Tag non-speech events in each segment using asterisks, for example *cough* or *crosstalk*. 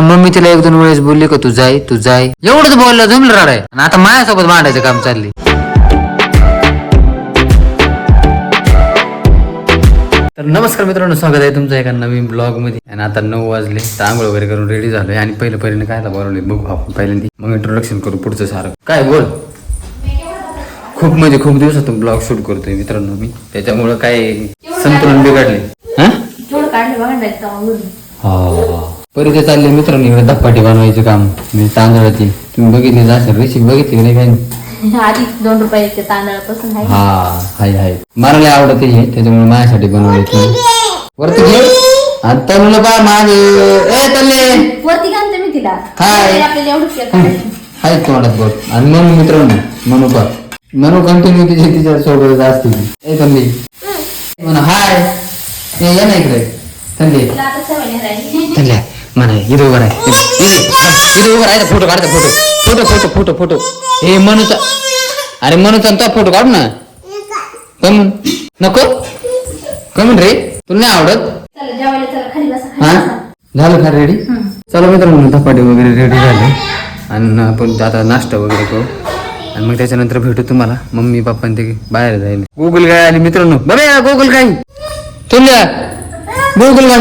Mummy तिला एक दोन वेळेस बोलली का तू जाय तू जाय. एवढंच बोललं जमलं राड आणि आता माझ्यासोबत मांडायचं काम चालली तर नमस्कार मित्रांनो स्वागत आहे तुमचं एका नवीन ब्लॉगमध्ये आणि आता नऊ वाजले तर आंघोळ वगैरे करून रेडी झालोय. आणि पहिलं पहिल्यांदा काय बोलवले बघू आपण पहिल्यांदा. मग इंट्रोडक्शन करू पुढचं सारं. काय बोल? खूप म्हणजे खूप दिवसातून ब्लॉग शूट करतोय मित्रांनो मी. त्याच्यामुळं काय संतुलन बिघडले हा. थोडं काढलं बघा ना एकदा आवरून. हा परी चालले मित्रांनो धपाटी बनवायचं काम. म्हणजे तांदळाची. तुम्ही बघितली असेल रेसिपी बघितली की नाही काही? *laughs* आधी दोन रुपयाचे तांदळापासून आहे. हा हाय हाय. मला लय आवडते हे त्याच्यामुळे माझ्यासाठी बनवले तुम्ही. वरती घे. आणि तरुण बा माझे ए तल्ले. वरती घालते मी तिला. हाय. तरी आपल्याला एवढंच केलं करायचं. *laughs* हाय तोंडात बघ. आणि म्हणून मित्रांनो म्हणू का म्हणू कंटिन्यू तिच्या तिच्या असते ती. ए तल्ली. म्हणा हाय. ए, ये ना इकडे. तल्ली. तिला आता सवय नाही राहिली. तल्ल्या. *laughs* म्हणा इथं उभं राह इथं उभं राहायचं फोटो काढता photo photo photo photo photo हे मनूचा अरे मनूचा तो फोटो काढ ना कमून नको कमून रे तुला नाही आवडत चला जेवायला चला खाली बसा खाली हा. झालं का रेडी चला मित्रांनो धपाटे वगैरे रेडी झाले आणि आपण आता नाश्ता वगैरे करू आणि मग त्याच्यानंतर भेटू तुम्हाला मम्मी पप्पा आणि ते बाहेर जाईल गुगल गाय आली मित्रांनो बघा गुगल गाय तुल्या गुगल गाय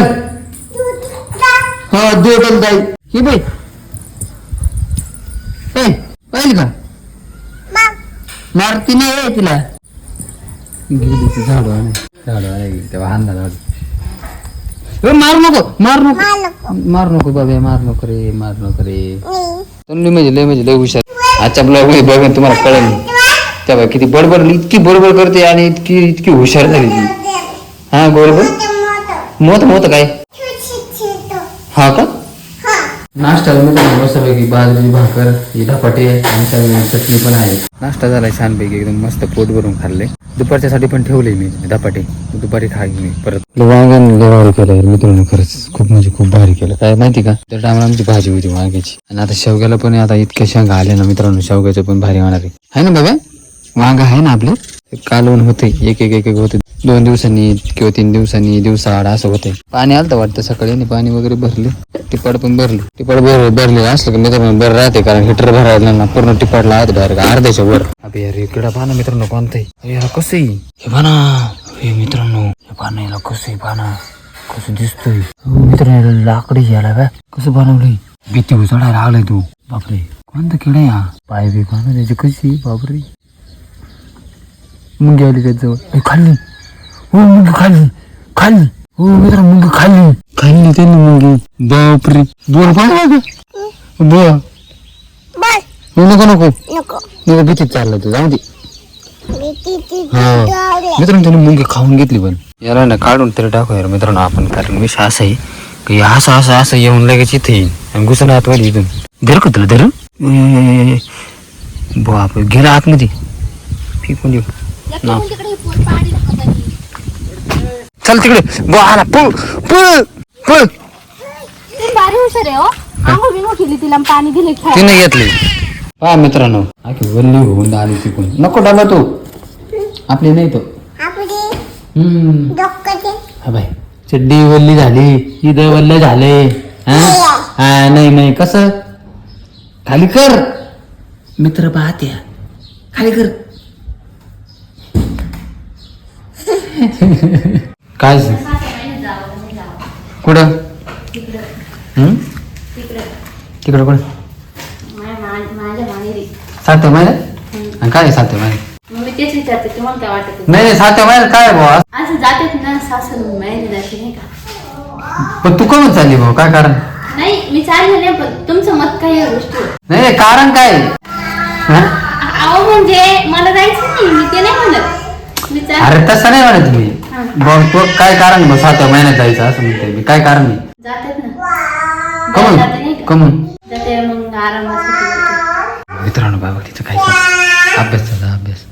हा गाय ही बाई. ए, पाहिली का? मारती नाही आहे तिला. गेली ती झाडू आणे झाडू आणे तेव्हा हाणला झाडू मारू नको मारू नको. मारू नको. बाबा मारू नको रे मारू नको रे. तुम्ही म्हणजे लय म्हणजे लय हुशार. आजच्या ब्लॉगमध्ये बघा तुम्हाला कळेल तेव्हा किती बडबड इतकी बडबड करते आणि इतकी इतकी हुशार झाली ती. हा बरोबर. मोत मोत काय? हा का? नाश्त्याला मस्तपैकी. बाजरीची भाकर ही धपाटे आणि सगळी चटणी पण आहे. नाश्ता झालाय छानपैकी एकदम मस्त पोट भरून खाल्ले. दुपारच्यासाठी पण ठेवले मी धपाटे. दुपारी खाईन मी परत. वांग्याने भारी केलं मित्रांनो खरंच. खूप म्हणजे खूप भारी केलं. काय माहिती का? त्या टायमाला आमची भाजी होती वांग्याची. आणि आता शेवग्याला पण आता इतक्या शेंगा आल्या ना मित्रांनो शेवग्याचं पण भारी होणार आहे ना बाबा? वांग आहे ना आपले? कालवण होते एक एक एक एक होते. दोन दिवसांनी किंवा तीन दिवसांनी दिवसाआड असं होते. पाणी आलं वाटतं सकाळी आणि पाणी वगैरे भरले. टिपाड पण भरले. टिपाड भर भरले असलं की मित्र बरं राहते कारण हिटर भरायला ना पूर्ण टिपाडला आत बाहेर अर्ध्याच्या वर. अभि अरे इकडं पाना मित्रांनो कोणतंही. अरे यार कसं हे पाना हे मित्रांनो हे पाना याला कसं पाना कसं दिसतोय. मित्रांनो लाकडी याला काय कसं बनवलंय? भीती उचडायला लागलाय तू. बापरे. कोणतं किडा या पाय बी पाना त्याची कशी बापरे. मुंगी आली त्याच्याजवळ ए, खाल्ली. हो मुंगी खाल्ली. खाल्ली. हो मित्र मुंगी खाल्ली. खाल्ली त्यांनी मुंगी. बापरे. बोल पाहिजे बोल नको नको. नको. भीतीत चाललं तू जाऊ दे. हा. मित्रांनो त्याने मुंगी खाऊन घेतली पण. याला ना काढून तरी टाकू यार मित्रांनो आपण कारण विषय असा आहे की असं असं असं येऊन लगेच इथे येईल आणि घुसून आतमध्ये इथून. धर का तुला धर? बाप गेला आतमध्ये. फेकून देऊ. चल तिकडे. बो आला. पळ पळ पळ. ती भारी हुशार आहे हो. आंघोळ बिंघोळ केली तिला आणि पाणी दिले खेळ तिने घेतली. पहा मित्रांनो आखी वल्ली होऊन आली तिकून. नको डाबा तो. आपली नाही तो. हम्म. हा बाय चड्डी वल्ली झाली. इथं वल्ल झाले. हा? हा, नाही नाही. कसं? खाली कर. मित्र पाहत्या. खाली कर. काय? कुठं? तिकडं कुठं? सातव्या महिन्यात? आणि काय सातव्या महिन्यात? मग मी तेच विचारते तुम्हाला काय वाटत नाही सातव्या महिन्यात काय भाऊ असं जातात ना सासू माहेरी जाते नाही का? पण तू कोण चालली भाऊ काय कारण? नाही मी चालले नाही पण तुमचं मत काय या नाही कारण काय? अहो म्हणजे मला जायचं नाही मी ते नाही म्हणत. अरे तसं नाही म्हणत मी. बघ तो काय कारण मग सातव्या महिन्यात जायचं असं म्हणते मी. काय कारण नाही जातात ना. जाते नाही कमून का? कमून. जाते मग. मित्रांनो बाबा तिचं काय? अभ्यास झाला अभ्यास?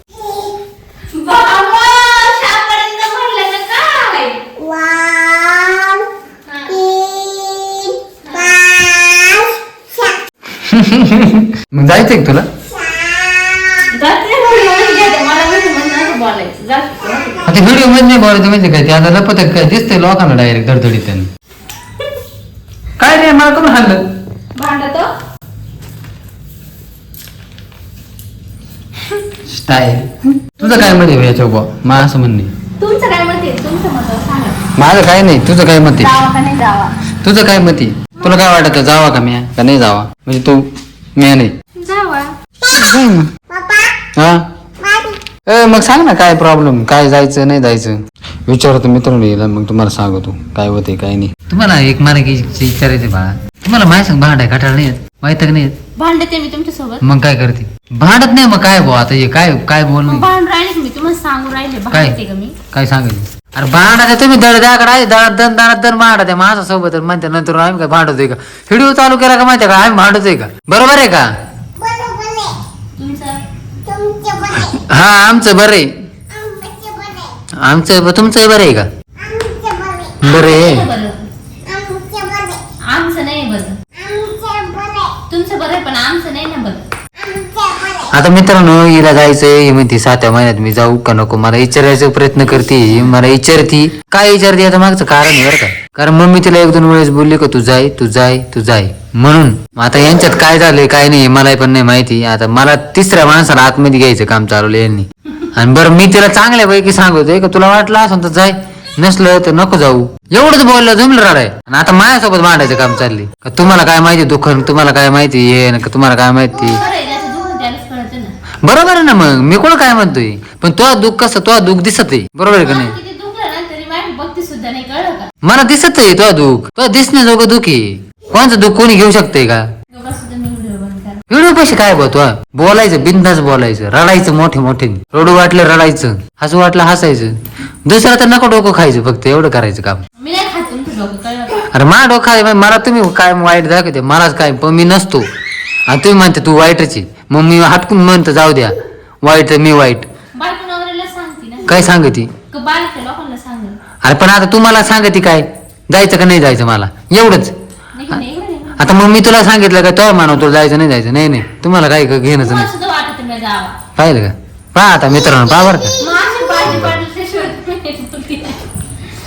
*laughs* मग जायचंय का तुला? आता व्हिडिओमध्ये नाही बोलायचं माहिती काय ते आता लपत काय दिसतंय लोकांना डायरेक्ट धडधडीत त्यांनी काय नाही मला हाणलं तो स्टाईल तुझं काय मत आहे याच्या उभं मा असं म्हणणे तुमचं काय मत आहे तुमचं मत सांगा माझं काय नाही तुझं काय मत आहे जावा का नाही जावा तुझं काय मत आहे तुला काय वाटतं जावा का म्या का नाही जावा म्हणजे तू म्या नाही जावा मग. हा ए मग सांग ना काय प्रॉब्लेम काय जायचं नाही जायचं? विचारतो मित्रांनो येईल मग तुम्हाला सांगतो काय होते काय नाही. तुम्हाला एक की विचारायचे बाळा तुम्हाला माझ्या सांग भांड आहे खटाळ नाही माहीत नाही भांडते मी तुमच्यासोबत मग काय करते? भांडत नाही मग काय बुवा आता हे काय काय बोल मग भांड राहिले की मी? तुम्हाला सांगू राहिले भांडते का मी? काय सांगायचं? अरे भांडा तुम्ही दड द्याकडे आहे दड दन दानात दन भांडा त्या माझ्या सोबत म्हणते नंतर आम्ही काय भांडतोय का? व्हिडिओ चालू केला का माहितीये का? आम्ही भांडतोय का? बरोबर आहे का? हा आमचं बरं आहे. आमचं तुमचं बरं आहे का? बरं आहे. बरं आमचं नाही बरं. तुमचं बरं आहे, पण आमचं नाही ना बरं. आता मित्रांनो हिला जायचंय ही म्हणते सातव्या महिन्यात मी जाऊ का नको? मला विचारायचा प्रयत्न करते ही मला विचारती. काय विचारते? आता मागचं कारण आहे बरं का. कारण मम्मी तिला एक दोन वेळेस बोलली का तू जाय तू जाय तू जाय. म्हणून. आता यांच्यात काय झालंय काय नाही मला पण नाही माहिती. आता मला तिसऱ्या माणसाला आतमध्ये घ्यायचं काम चालवलं यांनी. आणि बरं मी तिला चांगल्यापैकी सांगतोय का तुला वाटलं असं तर जाय. नसलं तर नको जाऊ. एवढंच बोललं जमलं राडाय आणि आता माझ्यासोबत भांडायचं काम चालले का तुम्हाला काय माहिती दुःख तुम्हाला काय माहिती हे का तुम्हाला काय माहिती? ना. बरोबर आहे ना मग. मी कोण काय म्हणतोय? पण तो दुःख कसं तो दुःख दिसत आहे. बरोबर आहे का नाही? मला दिसत आहे तो दुःख. तो दिसण्याजोगं दुःख आहे. कोणचं दुःख कोणी घेऊ शकतंय का? व्हिडिओ पैसे काय बघ तो बोलायचं बिंदास बोलायचं रडायचं मोठे मोठे. रडू वाटलं रडायचं. हसू वाटलं हसायचं. दुसरं तर नको डोकं खायचं फक्त एवढं करायचं काम. अरे मा डोकं आहे मला तुम्ही काय वाईट दाखवते? मलाच काय पण मी नसतो. आणि तुम्ही म्हणते तू वाईटच. मग मी हटकून म्हणतो जाऊ द्या. वाईट मी वाईट. काय सांगते? अरे पण आता तुम्हाला सांगते काय? जायचं का नाही जायचं मला? एवढंच. आता मग मी तुला सांगितलं का तो मानव तुला जायचं नाही जायचं नाही नाही. तुम्हाला काय ग- घेणंच नाही. सुद्धा वाटत मी जावा. पाहिलं का? पहा आता मित्रांनो पहा बरं का. माझे.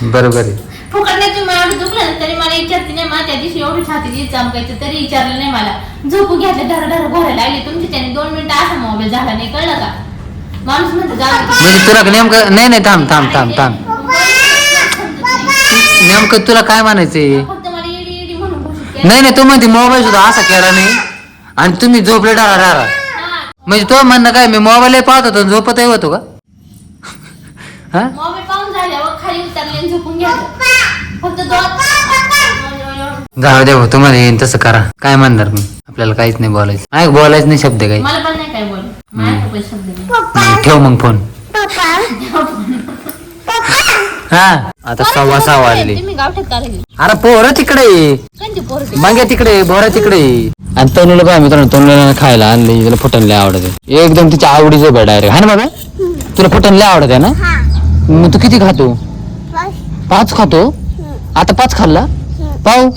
बरोबर आहे. फुकट नाही तुम्ही एवढं दुखलं ना तरी मला विचारते नाही. मला त्या दिवशी एवढी छाती चमकायचं तरी विचारलं नाही मला. झोपू घ्यायचं धर धर भरायला लागली. तुमच्या त्याने दोन मिनिटं असा मोबाईल झाला नाही कळलं का? माणूस म्हणतो जाऊ दे. म्हणजे तुला नेमकं नाही नाही थांब थांब थांब थांब. नेमकं तुला काय म्हणायचंय फक्त मला येडी येडी म्हणून घोषित केलं. नाही नाही तू म्हणते मोबाईल सुद्धा असा केला नाही आणि तुम्ही झोपले हा, म्हणजे तो म्हणणं काय मी मोबाईल पाहत होतो झोपतही होतो का? *laughs* हा? मोबाईल पाहून झाल्यावर खाली उतरले आणि झोपून घ्यायचं फक्त दोन जाऊ दे भाऊ, तुम्हाला येईन तसं करा. काय म्हणणार मी आपल्याला काहीच नाही बोलायचं. नाही बोलायचं नाही शब्द काही. मला पण नाही काय बोल. माझ्या पण शब्द नाही. नाही, ठेव मग फोन हा. आता सव्वा सहा वाजले. तुम्ही गावठ्यात अरे पोरं तिकडे ये. मागे तिकडे बोरा तिकडे. आणि तनुला काय मित्रांनो तनुला खायला आणले तिला फुटण लय आवडत. एकदम तिच्या आवडीचं बे डायरेक्ट हा ना बाबा? तुला फुटण लय आवडत आहे ना मग तू किती खातो? पाच. खातो? आता पाच खाल्ला? पाव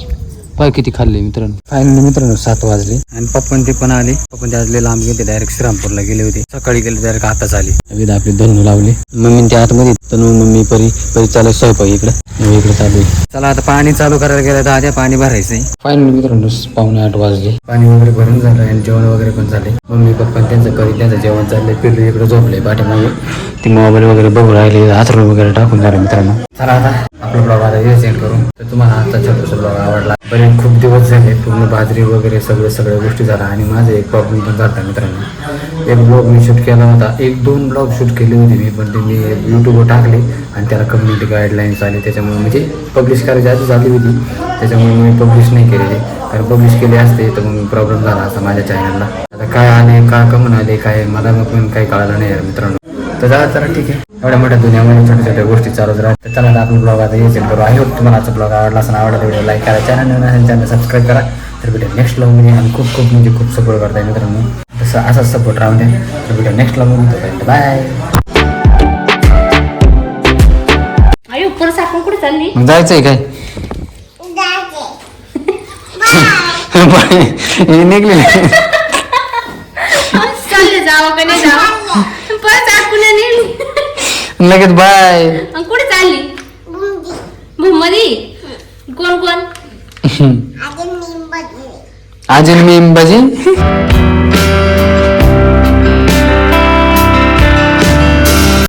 पाय किती खाल्ले मित्रांनो? फायनली मित्रांनो सात वाजले. आणि पप्पन ते पण आले. पप्पन ते आजले लांब गेले. डायरेक्ट श्रीरामपूरला गेले होते. सकाळी गेले डायरेक्ट आताच आले. विध आपली धनु लावले. मम्मी ते आतमध्ये तनु मम्मी परी. परी चालू स्वयंपाक इकडे. इकडे चालू आहे. चला आता पाणी चालू करायला गेलं तर आधी पाणी भरायचंय. फायनली मित्रांनो पावणे आठ वाजले. पाणी वगैरे भरून झालं आणि जेवण वगैरे पण झाले. मम्मी पप्पा त्यांचं परी त्यांचं जेवण चाललंय. पिल्लू इकडे झोपले पाठीमागे. ती मोबाईल वगैरे बघू राहिले हातरून वगैरे टाकून झाले मित्रांनो. चला आता आपला ब्लॉग आता हे सेंड करू. तर तुम्हाला आता छोटासा ब्लॉग आवडला. बरेच खूप दिवस झाले पूर्ण बाजरी वगैरे सगळं सगळ्या गोष्टी झाल्या आणि माझं एक प्रॉब्लेम पण झाला मित्रांनो. एक ब्लॉग मी शूट केला होता. एक दोन ब्लॉग शूट केले होते मी पण ते मी यूट्यूबवर टाकले आणि त्याला कम्युनिटी गाईडलाईन्स आले. त्याच्यामुळे म्हणजे पब्लिश करायची आधी झाली होती. त्याच्यामुळे मी पब्लिश नाही केलेले. कारण पब्लिश केले असते तर मग प्रॉब्लेम झाला असता माझ्या चॅनलला आता काय आले का कमून आले काय मला मग पण काही कळालं नाही यार मित्रांनो. तर जा चला ठीक आहे. एवढ्या मोठ्या दुनियामध्ये छोट्या छोट्या गोष्टी चालूच राहतात. तर चला आपण ब्लॉग आता हे करू. आय होप तुम्हाला आजचा ब्लॉग आवडला असं आवडला व्हिडिओ लाईक करा चॅनल नवीन असेल चॅनल सबस्क्राईब करा. तर भेटेल नेक्स्ट ब्लॉगमध्ये आणि खूप खूप म्हणजे खूप सपोर्ट करताय मित्रांनो. तसं असाच सपोर्ट राहून द्या. तर भेटेल नेक्स्ट ब्लॉगमध्ये तोपर्यंत बाय अयो परत आपण कुठे चालली? जायचंय काय? *laughs* हे निघले जावं का नाही जावं? परत आपण नेली लगेच बाय. आणि कुठे चालली? भूमधी कोण कोण? अजून मी भजी